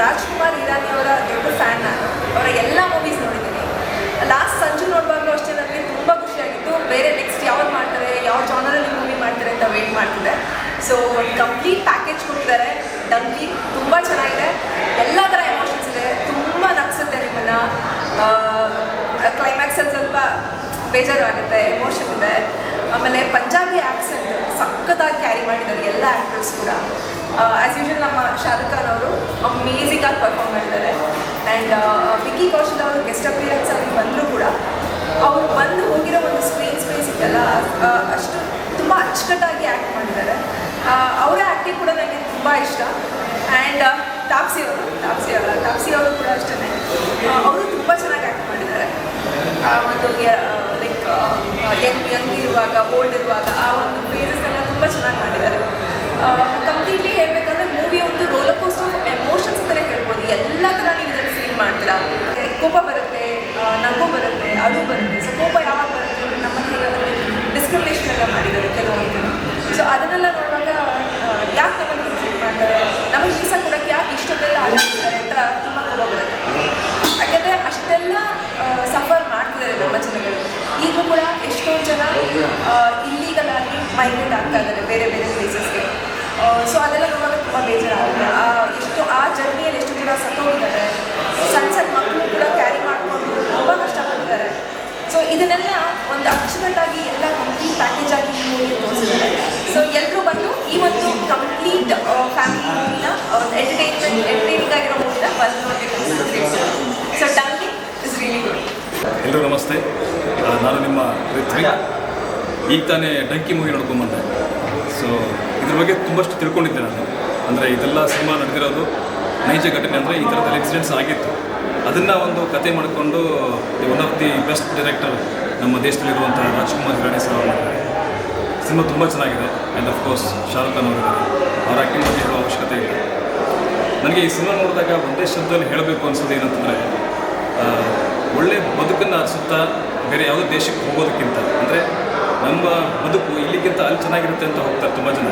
ರಾಜ್ಕುಮಾರ್ ಇರಾನಿ ಅವರ ದೊಡ್ಡ ಫ್ಯಾನ್ ನಾನು. ಅವರ ಎಲ್ಲ ಮೂವೀಸ್ ನೋಡಿದ್ದೀನಿ. ಲಾಸ್ಟ್ ಸಂಜು ನೋಡುವಾಗಲೂ ಅಷ್ಟೇ ನನಗೆ ತುಂಬ ಖುಷಿಯಾಗಿತ್ತು. ಬೇರೆ ನೆಕ್ಸ್ಟ್ ಯಾವ್ದು ಮಾಡ್ತಾರೆ ಯಾವ ಜಾನರಲ್ಲಿ ಮೂವಿ ಮಾಡ್ತಾರೆ ಅಂತ ವೇಟ್ ಮಾಡ್ತಿದ್ದೆ. ಸೊ ಕಂಪ್ಲೀಟ್ ಪ್ಯಾಕೇಜ್ ಕೊಟ್ಟಿದ್ದಾರೆ. ಡಂಕಿ ತುಂಬ ಚೆನ್ನಾಗಿದೆ ಎಲ್ಲ ಥರ ಎಮೋಷನ್ಸ್ ಇದೆ ತುಂಬ ನಗ್ಸುತ್ತೆ ನಿಮ್ಮನ್ನು ಕ್ಲೈಮ್ಯಾಕ್ಸಲ್ಲಿ ಸ್ವಲ್ಪ ಬೇಜಾರು ಆಗುತ್ತೆ ಎಮೋಷನ್ ಇದೆ. ಆಮೇಲೆ ಪಂಜಾಬಿ ಆ್ಯಕ್ಸೆಂಟ್ ಸಖತ್ತಾಗಿ ಕ್ಯಾರಿ ಮಾಡಿದ್ದಾರೆ ಎಲ್ಲ ಆ್ಯಕ್ಟರ್ಸ್ ಕೂಡ. ಆ್ಯಸ್ ಯೂಶಲ್ ನಮ್ಮ ಶಾರುಖ್ ಖಾನ್ ಅವರು ಅಮೇಝಿಂಗ್ ಆಗಿ ಪರ್ಫಾರ್ಮ್ ಮಾಡಿದ್ದಾರೆ. ಆ್ಯಂಡ್ ವಿಕ್ಕಿ ಕೌಶಲ್ ಅವರು ಗೆಸ್ಟ್ ಅಪಿಯರೆನ್ಸ್ ಅಲ್ಲಿ ಬಂದರೂ ಕೂಡ. ಅವ್ರು ಬಂದು ಹೋಗಿರೋ ಒಂದು ಸ್ಕ್ರೀನ್ ಸ್ಪೇಸ್ ಇದೆಲ್ಲ ಅಷ್ಟು ತುಂಬ ಅಚ್ಚುಕಟ್ಟಾಗಿ ಆ್ಯಕ್ಟ್ ಮಾಡಿದ್ದಾರೆ. ಅವರ ಆ್ಯಕ್ಟಿಂಗ್ ಕೂಡ ನನಗೆ ತುಂಬ ಇಷ್ಟ. ಆ್ಯಂಡ್ ತಾಪ್ಸಿ ಅವರು, ತಾಪ್ಸಿ ಅವರ, ತಾಪ್ಸಿ ಅವರು ಕೂಡ ಅಷ್ಟೇ ಅವರು ತುಂಬ ಚೆನ್ನಾಗಿ ಆ್ಯಕ್ಟ್ ಮಾಡಿದ್ದಾರೆ. ಮತ್ತು ಓಲ್ಡ್ ಇರುವಾಗ ಆ ಒಂದು ಫೇಸಸ್ ಎಲ್ಲ ತುಂಬ ಚೆನ್ನಾಗಿ ಮಾಡಿದ್ದಾರೆ. ಕಂಪ್ಲೀಟ್ಲಿ ಹೇಳಬೇಕಂದ್ರೆ ಮೂವಿ ಒಂದು ರೋಲರ್ ಕೋಸ್ಟರ್ ಎಮೋಷನ್ಸ್ ಅಂತಲೇ ಹೇಳ್ಬೋದು. ಎಲ್ಲ ಥರ ನೀವು ಇದನ್ನು ಫೀಲ್ ಮಾಡ್ತೀರಾ. ಕೋಪ ಬರುತ್ತೆ ನಗು ಬರುತ್ತೆ, ಅದು ಬರುತ್ತೆ. ಸೊ ಕೋಪ ಯಾವಾಗ ಬರುತ್ತೆ ನಮ್ಮ ನಮ್ಮಲ್ಲಿ ಡಿಸ್ಕ್ರಿಮಿನೇಷನ್ ಎಲ್ಲ ಮಾಡಿದ್ದಾರೆ ಕೆಲವೊಂದು ಸೊ ಅದನ್ನೆಲ್ಲ ನೋಡುವಾಗ ಯಾಕೆ ನಮ್ಮನ್ನು ಫೀಲ್ ಮಾಡ್ತಾರೆ? ನಮಗೆ ವೀಸಾ ಕೊಡೋಕ್ಕೆ ಯಾಕೆ ಇಷ್ಟೊಂದೆಲ್ಲ ಆಗಿರ್ತಾರೆ ಅಂತ ತುಂಬ ಕೋಪ ಬರುತ್ತೆ. ಯಾಕೆಂದರೆ ಅಷ್ಟೆಲ್ಲ ಸಫರ್ ಮಾಡ್ತಿದ್ದಾರೆ ನಮ್ಮ ಜನಗಳು. ಈಗಲೂ ಕೂಡ ಎಷ್ಟೊಂದು ಜನ ಇಲ್ಲೀಗಲ್ ಮೈಗ್ರೇಟ್ ಆಗ್ತಾ ಇದ್ದಾರೆ ಬೇರೆ ಬೇರೆ ಪ್ಲೇಸಸ್ಗೆ ಸೊ ಅದೆಲ್ಲ ನೋಡೋದು ತುಂಬ ಬೇಜಾರಾಗುತ್ತೆ. ಎಷ್ಟು ಆ ಜರ್ನಿಯಲ್ಲಿ ಎಷ್ಟು ಜನ ಸತ್ತೋಗಿದ್ದಾರೆ ಸಣ್ಣ ಸಣ್ಣ ಮಕ್ಕಳು ಕೂಡ ಕ್ಯಾರಿ ಮಾಡಿಕೊಂಡು ತುಂಬ ಕಷ್ಟಪಟ್ಟಿದ್ದಾರೆ. ಸೊ ಇದನ್ನೆಲ್ಲ ಒಂದು ಅಚ್ಚುಕಟ್ಟಾಗಿ ಎಲ್ಲ ಕಂಪ್ಲೀಟ್ ಪ್ಯಾಕೇಜ್ ಆಗಿ ತೋರಿಸಿದ್ದಾರೆ. ಸೊ ಎಲ್ಲರೂ ಬಂದು ಈ ಒಂದು ಕಂಪ್ಲೀಟ್ ಫ್ಯಾಮಿಲಿ ಮೂವಿನ ಎಂಟರ್ಟೈನ್ಮೆಂಟ್ ಎಂಟರ್ಟೈನಿಂಗ್ ಆಗಿರೋ ಮೂವಿನ ಬಂದು ನೋಡಬೇಕು so Dunki is really good ಎಲ್ಲರೂ ನಮಸ್ತೆ. ನಾನು ನಿಮ್ಮ ಈಗ ತಾನೇ ಡಂಕಿ ಮೂವಿ ನೋಡ್ಕೊಂಬಂದೆ ಸೊ ಇದ್ರ ಬಗ್ಗೆ ತುಂಬಷ್ಟು ತಿಳ್ಕೊಂಡಿದ್ದೆ ನಾನು. ಅಂದರೆ ಇದೆಲ್ಲ ಸಿನಿಮಾ ನಡೆದಿರೋದು ನೈಜ ಘಟನೆ ಅಂದರೆ ಈ ಥರದ ಎಕ್ಸಿಡೆಂಟ್ಸ್ ಆಗಿತ್ತು. ಅದನ್ನು ಒಂದು ಕತೆ ಮಾಡಿಕೊಂಡು one of the best director ನಮ್ಮ ದೇಶದಲ್ಲಿರುವಂಥ ರಾಜ್ಕುಮಾರ್ ಹಿರಾಣಿ ಸರ್ ಸಿನಿಮಾ ತುಂಬ ಚೆನ್ನಾಗಿದೆ. ಆ್ಯಂಡ್ ಅಫ್ಕೋರ್ಸ್ ಶಾರುಖ್ ಖಾನ್ ಅವರಿದ್ದಾರೆ. ಅವ್ರ ಆ್ಯಕ್ಟಿಂಗ್ ಬಗ್ಗೆ ಹೇಳೋ ಅವಶ್ಯಕತೆ ಇಲ್ಲ. ನನಗೆ ಈ ಸಿನಿಮಾ ನೋಡಿದಾಗ ಒಂದೇ ಶಬ್ದದಲ್ಲಿ ಹೇಳಬೇಕು ಅನಿಸೋದು ಏನಂತಂದರೆ ಒಳ್ಳೆ ಬದುಕನ್ನು ಅನಿಸುತ್ತಾ ಬೇರೆ ಯಾವುದೇ ದೇಶಕ್ಕೆ ಹೋಗೋದಕ್ಕಿಂತ. ಅಂದರೆ ನಮ್ಮ ಬದುಕು ಇಲ್ಲಿಗಿಂತ ಅಲ್ಲಿ ಚೆನ್ನಾಗಿರುತ್ತೆ ಅಂತ ಹೋಗ್ತಾರೆ ತುಂಬ ಜನ.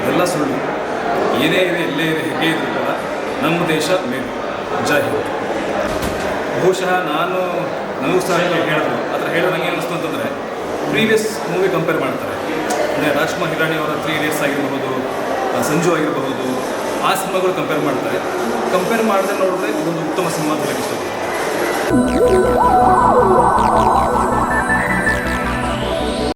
ಅದೆಲ್ಲ ಸುಳ್ಳು. ಏನೇ ಇದೆ ಎಲ್ಲೇ ಇದೆ, ಹೇಗೆ ಇದ್ರೂ ಕೂಡ ನಮ್ಮ ದೇಶ ಮೇಲು. ಜೈ ಹಿಂದ್. ಬಹುಶಃ ನಾನು ನನಗೂ ಸಹ ಹೇಳಿದ್ರು. ಆ ಥರ ಹೇಳೋ ನನಗೆ ಏನಿಸ್ತು ಅಂತಂದರೆ ಪ್ರೀವಿಯಸ್ ಮೂವಿ ಕಂಪೇರ್ ಮಾಡ್ತಾರೆ. ಅಂದರೆ ರಾಜ್ಕುಮಾರ್ ಹಿರಾಣಿ ಅವರ ತ್ರೀ ಇಡಿಯಟ್ಸ್ ಆಗಿರಬಹುದು ಸಂಜು ಆಗಿರಬಹುದು, ಆ ಸಿನಿಮಾಗಳು ಕಂಪೇರ್ ಮಾಡ್ತಾರೆ. ಕಂಪೇರ್ ಮಾಡದೆ ನೋಡಿದ್ರೆ ಇದೊಂದು ಉತ್ತಮ ಸಿನಿಮಾ ಅಂತ ಹೇಳಕ್ಕೆ